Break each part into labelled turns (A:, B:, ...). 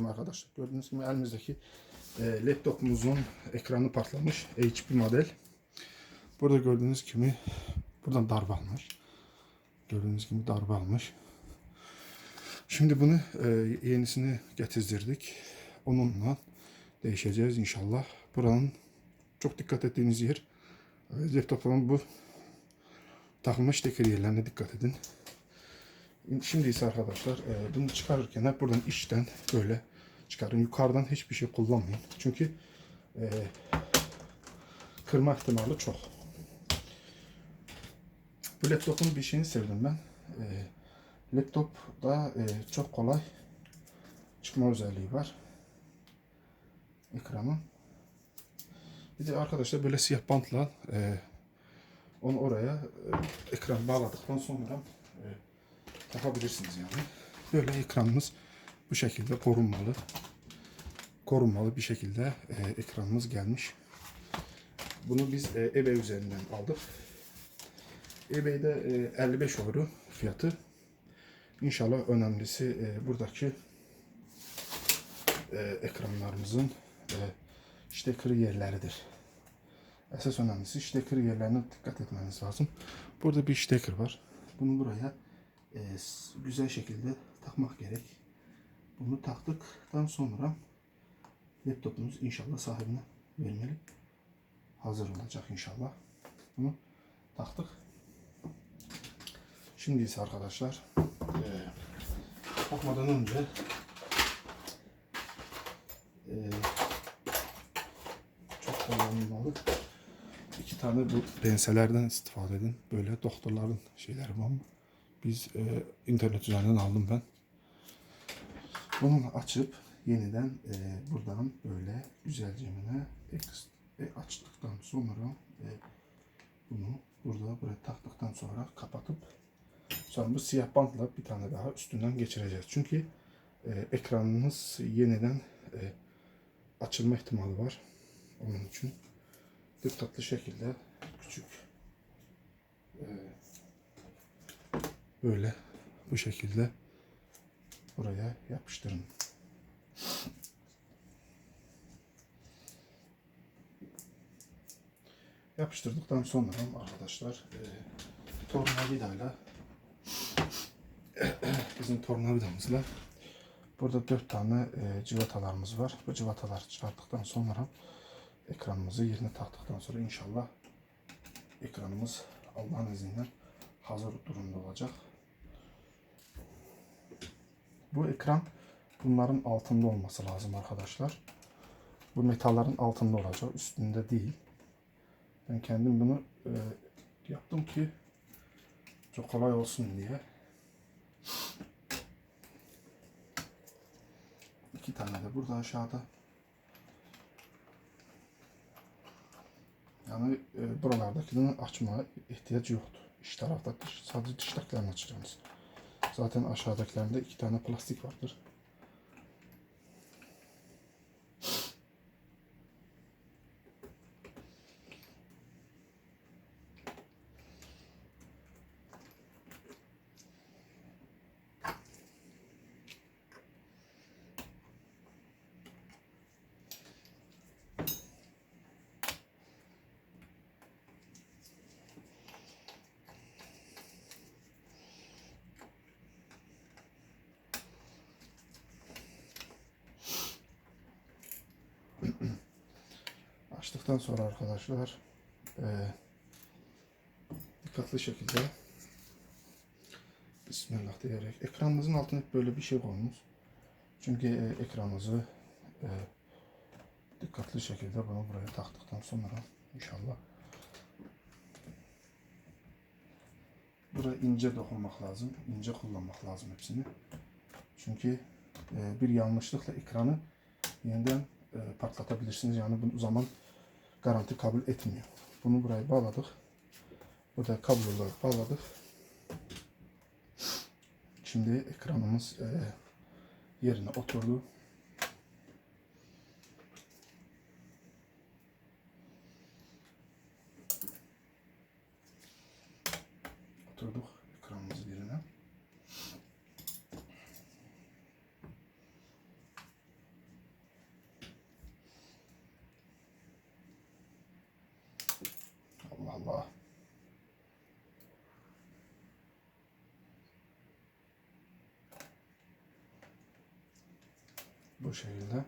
A: laptopum arkadaşlar. Gördüğünüz gibi elimizdeki e, laptopumuzun ekranı patlamış. HP model. Burada gördüğünüz gibi buradan darbe almış. Gördüğünüz gibi darbe almış. Şimdi bunu e, yenisini getirdirdik. Onunla değişeceğiz inşallah. Buranın çok dikkat ettiğiniz yer e, bu takılmış teker yerlerine dikkat edin. Şimdi ise arkadaşlar e, bunu çıkarırken hep buradan içten böyle çıkarın. Yukarıdan hiçbir şey kullanmayın. Çünkü e, kırma ihtimali çok. Bu laptopun bir şeyini sevdim ben. E, laptopda e, çok kolay çıkma özelliği var. Ekranın. Bir de arkadaşlar böyle siyah bantla e, onu oraya e, ekran bağladıktan sonra e, takabilirsiniz yani. Böyle ekranımız bu şekilde korunmalı. Korunmalı bir şekilde e, ekranımız gelmiş. Bunu biz e, eBay üzerinden aldık. eBay'de e, 55 euro fiyatı. İnşallah önemlisi e, buradaki e, ekranlarımızın e, işte kırı yerleridir. Esas önemlisi işte kırı yerlerine dikkat etmeniz lazım. Burada bir steker var. Bunu buraya e, güzel şekilde takmak gerek. Bunu taktıktan sonra laptopumuz inşallah sahibine vermeli. Hazır olacak inşallah. Bunu taktık. Şimdi ise arkadaşlar e, takmadan önce e, çok kullanılmalı. İki tane bu penselerden istifade edin. Böyle doktorların şeyleri var mı? Biz e, internet üzerinden aldım ben. Bunu açıp yeniden e, buradan böyle güzelce eks- e, açtıktan sonra e, bunu burada buraya taktıktan sonra kapatıp sonra bu siyah bantla bir tane daha üstünden geçireceğiz. Çünkü e, ekranınız yeniden e, açılma ihtimali var. Onun için dikkatli şekilde küçük e, böyle bu şekilde buraya yapıştırın. Yapıştırdıktan sonra arkadaşlar e, tornavidayla bizim tornavidamızla burada dört tane e, civatalarımız var. Bu civataları çıkarttıktan sonra ekranımızı yerine taktıktan sonra inşallah ekranımız Allah'ın izniyle hazır durumda olacak. Bu ekran bunların altında olması lazım arkadaşlar. Bu metallerin altında olacak, üstünde değil. Ben kendim bunu e, yaptım ki çok kolay olsun diye. İki tane de burada aşağıda. Yani e, buralardakini açmaya ihtiyacı yoktu. İç tarafta dış, sadece dıştakilerini açacağız. Zaten aşağıdakilerinde iki tane plastik vardır. Açtıktan sonra arkadaşlar e, dikkatli şekilde Bismillah diyerek ekranınızın altına böyle bir şey koyunuz. Çünkü e, ekranınızı e, dikkatli şekilde bunu buraya taktıktan sonra inşallah buraya ince dokunmak lazım. ince kullanmak lazım hepsini. Çünkü e, bir yanlışlıkla ekranı yeniden e, patlatabilirsiniz. Yani bu zaman garanti kabul etmiyor. Bunu buraya bağladık. Bu da kablo olarak bağladık. Şimdi ekranımız e, yerine oturdu. Oturduk ekranımız yerine. Bu şekilde.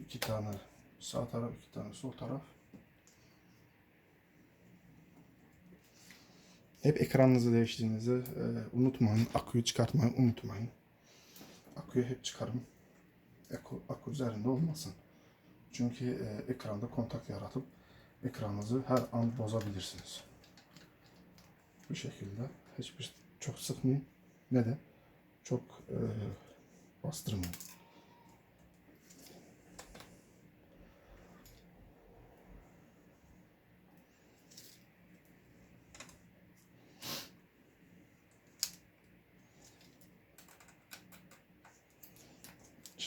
A: iki tane sağ taraf, iki tane sol taraf. Hep ekranınızı değiştirdiğinizde e, unutmayın. Aküyü çıkartmayı unutmayın. Aküyü hep çıkarın. Akü, akü üzerinde olmasın. Çünkü e, ekranda kontak yaratıp ekranınızı her an bozabilirsiniz. Bu şekilde hiçbir çok sıkmayın ne de çok e, bastırmayın.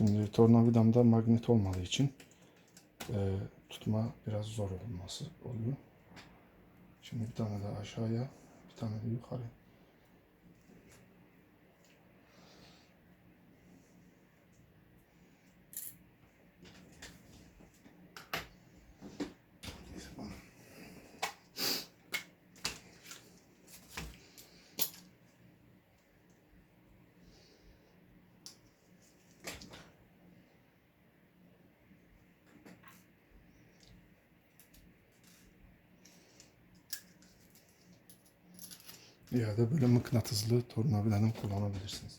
A: Şimdi tornavidamda magnet olmadığı için e, tutma biraz zor olması oluyor. Şimdi bir tane daha aşağıya, bir tane de yukarı. Ya da böyle mıknatıslı tornavidanın kullanabilirsiniz.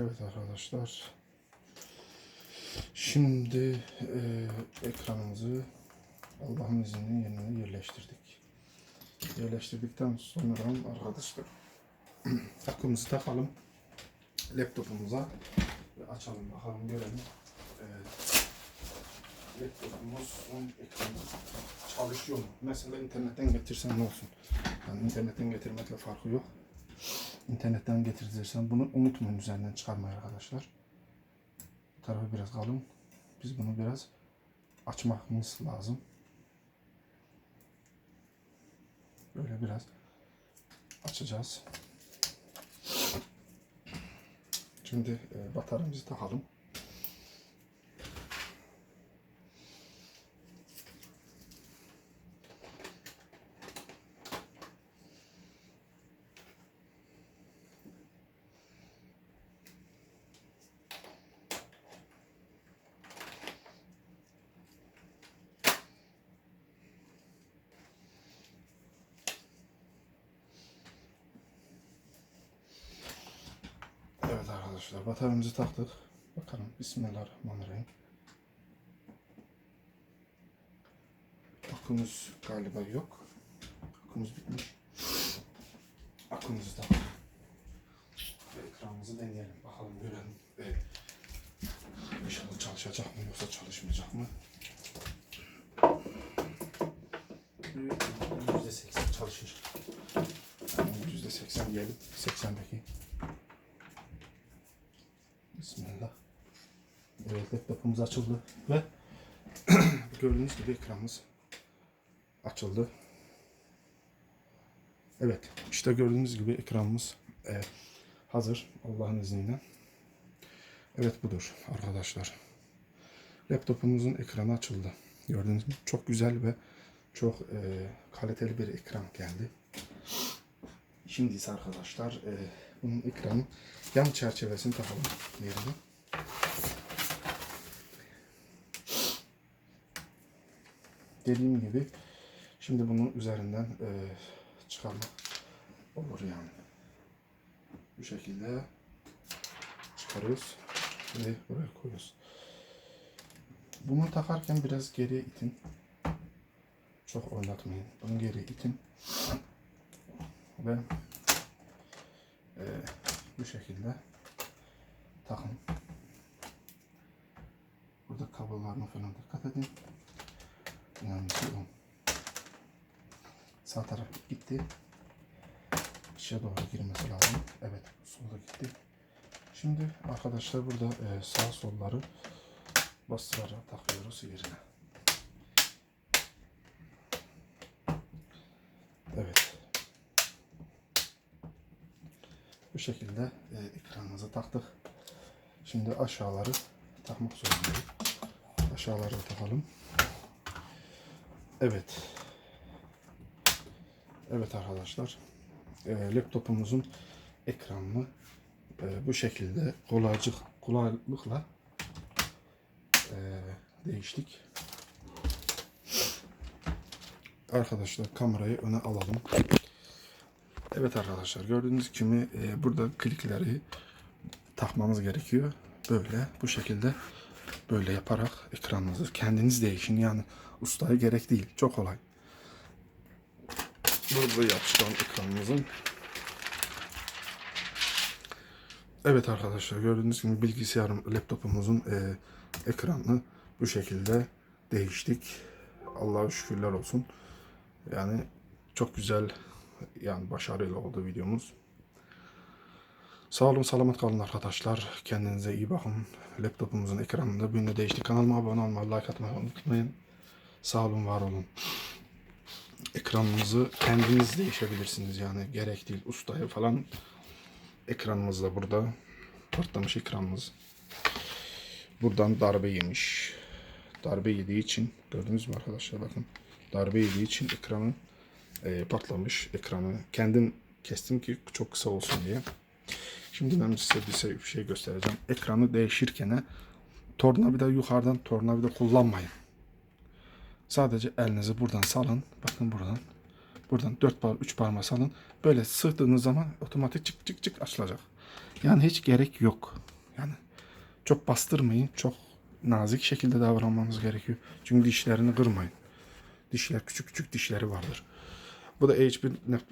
A: Evet arkadaşlar. Şimdi e, ekranımızı Allah'ın izniyle yerine yerleştirdik. Yerleştirdikten sonra arkadaşlar takımızı takalım laptopumuza ve açalım bakalım görelim. Evet. Laptopumuzun ekranı çalışıyor mu? Mesela internetten getirsen ne olsun? Yani internetten getirmekle farkı yok. İnternetten getirirsen bunu unutmayın üzerinden çıkarmayı arkadaşlar. Bu tarafı biraz kalın. Biz bunu biraz açmamız lazım. Böyle biraz açacağız. Şimdi e, bataryamızı takalım. arkadaşlar bataryamızı taktık. Bakalım Bismillahirrahmanirrahim. Akımız galiba yok. Akımız bitmiş. Akımızda. Ekranımızı deneyelim. Bakalım görelim. İnşallah çalışacak mı yoksa çalışmayacak mı? %80 çalışır. %80 gelip 80'deki laptopumuz açıldı ve gördüğünüz gibi ekranımız açıldı. Evet işte gördüğünüz gibi ekranımız e, hazır Allah'ın izniyle. Evet budur arkadaşlar. Laptopumuzun ekranı açıldı. Gördüğünüz gibi çok güzel ve çok e, kaliteli bir ekran geldi. Şimdi ise arkadaşlar e, bunun ekranın yan çerçevesini takalım yerine. Dediğim gibi şimdi bunun üzerinden e, çıkarmak olur yani. Bu şekilde çıkarıyoruz ve buraya koyuyoruz. Bunu takarken biraz geriye itin. Çok oynatmayın. Bunu geri itin. Ve e, bu şekilde takın. Burada kablolarına falan dikkat edin. Önemlisi o. Sağ taraf gitti. İçe doğru girmesi lazım. Evet, solda gitti. Şimdi arkadaşlar burada e, sağ solları bastırarak takıyoruz yerine. Evet. Bu şekilde e, ekranımızı taktık. Şimdi aşağıları takmak zorundayız. Aşağıları takalım. Evet. Evet arkadaşlar. E, laptopumuzun ekranını e, bu şekilde kolaycık, kolaylıkla e, değiştik. Arkadaşlar kamerayı öne alalım. Evet arkadaşlar gördüğünüz gibi e, burada klikleri takmamız gerekiyor. Böyle bu şekilde böyle yaparak ekranınızı kendiniz değişin. Yani ustaya gerek değil. Çok kolay. Burada yapışkan ekranımızın Evet arkadaşlar gördüğünüz gibi bilgisayarım, laptopumuzun e, ekranını bu şekilde değiştik. Allah'a şükürler olsun. Yani çok güzel yani başarılı oldu videomuz. Sağ olun, selamet kalın arkadaşlar. Kendinize iyi bakın. Laptopumuzun ekranında birini değişti. Kanalıma abone olmayı, like atmayı unutmayın. Sağ olun, var olun. Ekranınızı kendiniz değişebilirsiniz yani. Gerek değil ustaya falan. Ekranımız da burada. Patlamış ekranımız. Buradan darbe yemiş. Darbe yediği için gördünüz mü arkadaşlar bakın. Darbe yediği için ekranı e, patlamış. Ekranı kendim kestim ki çok kısa olsun diye. Şimdi ben size bir şey, bir şey göstereceğim. Ekranı değişirken tornavida yukarıdan tornavida kullanmayın. Sadece elinizi buradan salın. Bakın buradan. Buradan 4 par 3 parmağı salın. Böyle sığdığınız zaman otomatik çık çık çık açılacak. Yani hiç gerek yok. Yani çok bastırmayın. Çok nazik şekilde davranmamız gerekiyor. Çünkü dişlerini kırmayın. Dişler küçük küçük dişleri vardır. Bu da HP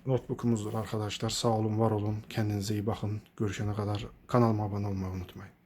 A: notebook'umuzdur arkadaşlar. Sağ olun, var olun. Kendinize iyi bakın. Görüşene kadar kanalıma abone olmayı unutmayın.